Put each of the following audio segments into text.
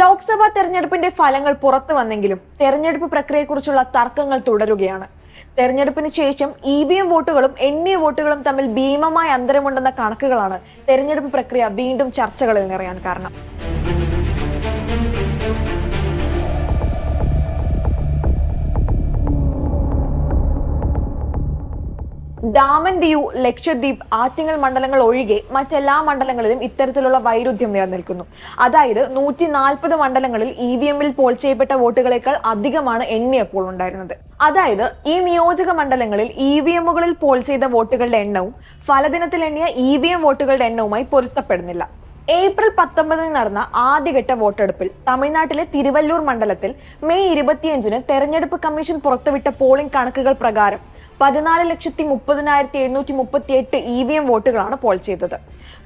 ലോക്സഭാ തെരഞ്ഞെടുപ്പിന്റെ ഫലങ്ങൾ പുറത്തു വന്നെങ്കിലും തെരഞ്ഞെടുപ്പ് പ്രക്രിയയെക്കുറിച്ചുള്ള തർക്കങ്ങൾ തുടരുകയാണ്. തെരഞ്ഞെടുപ്പിന് ശേഷം ഇ വി എം വോട്ടുകളും എണ്ണിയ വോട്ടുകളും തമ്മിൽ ഭീമമായ അന്തരമുണ്ടെന്ന കണക്കുകളാണ് തെരഞ്ഞെടുപ്പ് പ്രക്രിയ വീണ്ടും ചർച്ചകളിൽ നിറയാൻ കാരണം. ഡാമൻ ദിയു ലക്ഷദ്വീപ് ആറ്റിങ്ങൽ മണ്ഡലങ്ങൾ ഒഴികെ മറ്റെല്ലാ മണ്ഡലങ്ങളിലും ഇത്തരത്തിലുള്ള വൈരുദ്ധ്യം നിലനിൽക്കുന്നു. അതായത് നൂറ്റി നാൽപ്പത് മണ്ഡലങ്ങളിൽ ഇ വി എമ്മിൽ പോൾ ചെയ്യപ്പെട്ട വോട്ടുകളേക്കാൾ അധികമാണ് എണ്ണിയപ്പോൾ ഉണ്ടായിരുന്നത്. അതായത് ഈ നിയോജക മണ്ഡലങ്ങളിൽ ഇ വി എമ്മുകളിൽ പോൾ ചെയ്ത വോട്ടുകളുടെ എണ്ണവും ഫലദിനത്തിൽ എണ്ണിയ ഇ വി എം വോട്ടുകളുടെ എണ്ണവുമായി പൊരുത്തപ്പെടുന്നില്ല. ഏപ്രിൽ പത്തൊമ്പതിന് നടന്ന ആദ്യഘട്ട വോട്ടെടുപ്പിൽ തമിഴ്നാട്ടിലെ തിരുവല്ലൂർ മണ്ഡലത്തിൽ മെയ് ഇരുപത്തിയഞ്ചിന് തെരഞ്ഞെടുപ്പ് കമ്മീഷൻ പുറത്തുവിട്ട പോളിംഗ് കണക്കുകൾ പ്രകാരം പതിനാല് ലക്ഷത്തി മുപ്പതിനായിരത്തി എഴുന്നൂറ്റി മുപ്പത്തി എട്ട് ഇ വി എം വോട്ടുകളാണ് പോൾ ചെയ്തത്.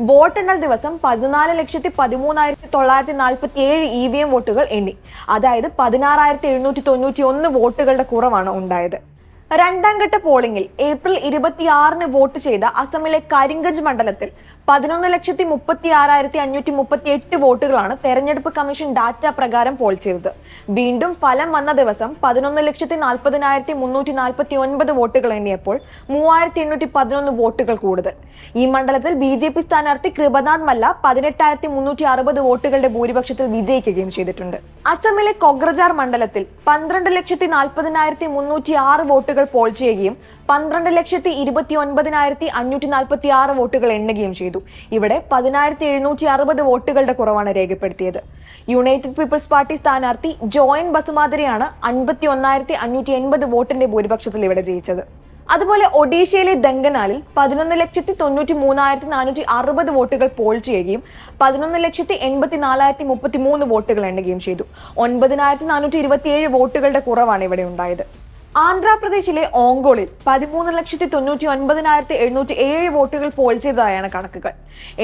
വോട്ടെണ്ണൽ ദിവസം പതിനാല് ലക്ഷത്തി പതിമൂന്നായിരത്തി തൊള്ളായിരത്തി നാൽപ്പത്തി ഏഴ് ഇ വി എം വോട്ടുകൾ എണ്ണി. അതായത് പതിനാറായിരത്തി എഴുന്നൂറ്റി തൊണ്ണൂറ്റി ഒന്ന് വോട്ടുകളുടെ കുറവാണ് ഉണ്ടായത്. രണ്ടാം ഘട്ട പോളിംഗിൽ ഏപ്രിൽ ഇരുപത്തിയാറിന് വോട്ട് ചെയ്ത അസമിലെ കരിങ്കജ് മണ്ഡലത്തിൽ പതിനൊന്ന് ലക്ഷത്തി മുപ്പത്തി ആറായിരത്തി അഞ്ഞൂറ്റി മുപ്പത്തി എട്ട് വോട്ടുകളാണ് തെരഞ്ഞെടുപ്പ് കമ്മീഷൻ ഡാറ്റ പ്രകാരം പോൾ ചെയ്തത്. വീണ്ടും ഫലം വന്ന ദിവസം പതിനൊന്ന് ലക്ഷത്തി നാൽപ്പതിനായിരത്തി മുന്നൂറ്റി നാൽപ്പത്തി ഒൻപത് വോട്ടുകൾ എണ്ണിയപ്പോൾ മൂവായിരത്തി എണ്ണൂറ്റി പതിനൊന്ന് വോട്ടുകൾ കൂടുതൽ ഈ മണ്ഡലത്തിൽ ബി ജെ പി സ്ഥാനാർത്ഥി കൃപനാഥ് മല്ല പതിനെട്ടായിരത്തി മുന്നൂറ്റി അറുപത് വോട്ടുകളുടെ ഭൂരിപക്ഷത്തിൽ വിജയിക്കുകയും ചെയ്തിട്ടുണ്ട്. അസമിലെ കൊഗ്രജാർ മണ്ഡലത്തിൽ പന്ത്രണ്ട് ലക്ഷത്തി നാൽപ്പതിനായിരത്തി മുന്നൂറ്റി ആറ് വോട്ടുകൾ പോൾ ചെയ്യുകയും പന്ത്രണ്ട് ലക്ഷത്തി ഇരുപത്തി ഒൻപതിനായിരത്തി അഞ്ഞൂറ്റി നാൽപ്പത്തി ആറ് വോട്ടുകൾ എണ്ണുകയും ചെയ്തു. ഇവിടെ പതിനായിരത്തി എഴുന്നൂറ്റി അറുപത് വോട്ടുകളുടെ കുറവാണ് രേഖപ്പെടുത്തിയത്. യുണൈറ്റഡ് പീപ്പിൾസ് പാർട്ടി സ്ഥാനാർത്ഥി ജോയിൻ ബസുമാതിരിയാണ് അൻപത്തി ഒന്നായിരത്തി അഞ്ഞൂറ്റി എൺപത് വോട്ടിന്റെ ഭൂരിപക്ഷത്തിൽ ഇവിടെ ജയിച്ചത്. അതുപോലെ ഒഡീഷയിലെ ദങ്കനാലിൽ പതിനൊന്ന് ലക്ഷത്തി തൊണ്ണൂറ്റി മൂന്നായിരത്തി നാനൂറ്റി അറുപത് വോട്ടുകൾ പോൾ ചെയ്യുകയും പതിനൊന്ന് ലക്ഷത്തി എൺപത്തി നാലായിരത്തി മുപ്പത്തി മൂന്ന് വോട്ടുകൾ എണ്ണുകയും ചെയ്തു. ഒൻപതിനായിരത്തി നാനൂറ്റി ഇരുപത്തിയേഴ് വോട്ടുകളുടെ കുറവാണ് ഇവിടെ ഉണ്ടായത്. ആന്ധ്രാപ്രദേശിലെ ഓങ്കോളിൽ പതിമൂന്ന് ലക്ഷത്തി തൊണ്ണൂറ്റി ഒൻപതിനായിരത്തി എഴുന്നൂറ്റി ഏഴ് വോട്ടുകൾ പോൾ ചെയ്തതായാണ് കണക്കുകൾ.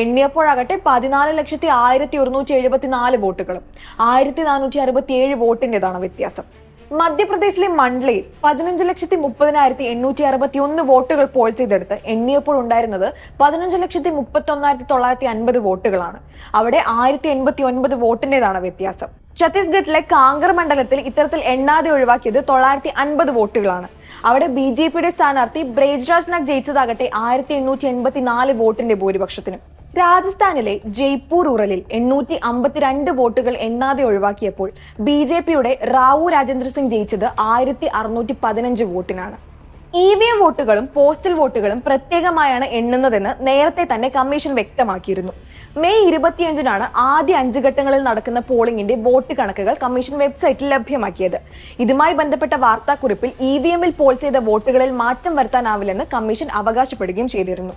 എണ്ണിയപ്പോഴാകട്ടെ പതിനാല് ലക്ഷത്തി ആയിരത്തി ഒരുന്നൂറ്റി എഴുപത്തിനാല് വോട്ടുകളും ആയിരത്തി നാനൂറ്റി അറുപത്തി ഏഴ് വോട്ടിന്റെതാണ് വ്യത്യാസം. മധ്യപ്രദേശിലെ മണ്ഡലയിൽ പതിനഞ്ച് ലക്ഷത്തി മുപ്പതിനായിരത്തി എണ്ണൂറ്റി അറുപത്തി ഒന്ന് വോട്ടുകൾ പോൾ ചെയ്തെടുത്ത് എണ്ണിയപ്പോൾ ഉണ്ടായിരുന്നത് പതിനഞ്ച് ലക്ഷത്തി മുപ്പത്തി ഒന്നായിരത്തി തൊള്ളായിരത്തി അൻപത് വോട്ടുകളാണ്. അവിടെ ആയിരത്തി എൺപത്തി ഒൻപത് വോട്ടിന്റെതാണ് വ്യത്യാസം. ഛത്തീസ്ഗഡിലെ കാങ്കർ മണ്ഡലത്തിൽ ഇത്തരത്തിൽ എണ്ണാതെ ഒഴിവാക്കിയത് തൊള്ളായിരത്തി അൻപത് വോട്ടുകളാണ്. അവിടെ ബി ജെ പിയുടെ സ്ഥാനാർത്ഥി ബ്രേജ്രാജ് നാഗ് ജയിച്ചതാകട്ടെ ആയിരത്തി എണ്ണൂറ്റി എൺപത്തി നാല് വോട്ടിന്റെ ഭൂരിപക്ഷത്തിനും. രാജസ്ഥാനിലെ ജയ്പൂർ ഉറലിൽ എണ്ണൂറ്റി അമ്പത്തിരണ്ട് വോട്ടുകൾ എണ്ണാതെ ഒഴിവാക്കിയപ്പോൾ ബി ജെ പിയുടെ റാവു രാജേന്ദ്ര സിംഗ് ജയിച്ചത് ആയിരത്തി അറുന്നൂറ്റി പതിനഞ്ച് വോട്ടിനാണ്. ഇ വി എം വോട്ടുകളും പോസ്റ്റൽ വോട്ടുകളും പ്രത്യേകമായാണ് എണ്ണുന്നതെന്ന് നേരത്തെ തന്നെ കമ്മീഷൻ വ്യക്തമാക്കിയിരുന്നു. മെയ് ഇരുപത്തിയഞ്ചിനാണ് ആദ്യ അഞ്ച് ഘട്ടങ്ങളിൽ നടക്കുന്ന പോളിംഗിന്റെ വോട്ട് കണക്കുകൾ കമ്മീഷൻ വെബ്സൈറ്റിൽ ലഭ്യമാക്കിയത്. ഇതുമായി ബന്ധപ്പെട്ട വാർത്താക്കുറിപ്പിൽ ഇ വി എമ്മിൽ പോൾ ചെയ്ത വോട്ടുകളിൽ മാറ്റം വരുത്താനാവില്ലെന്ന് കമ്മീഷൻ അവകാശപ്പെടുകയും ചെയ്തിരുന്നു.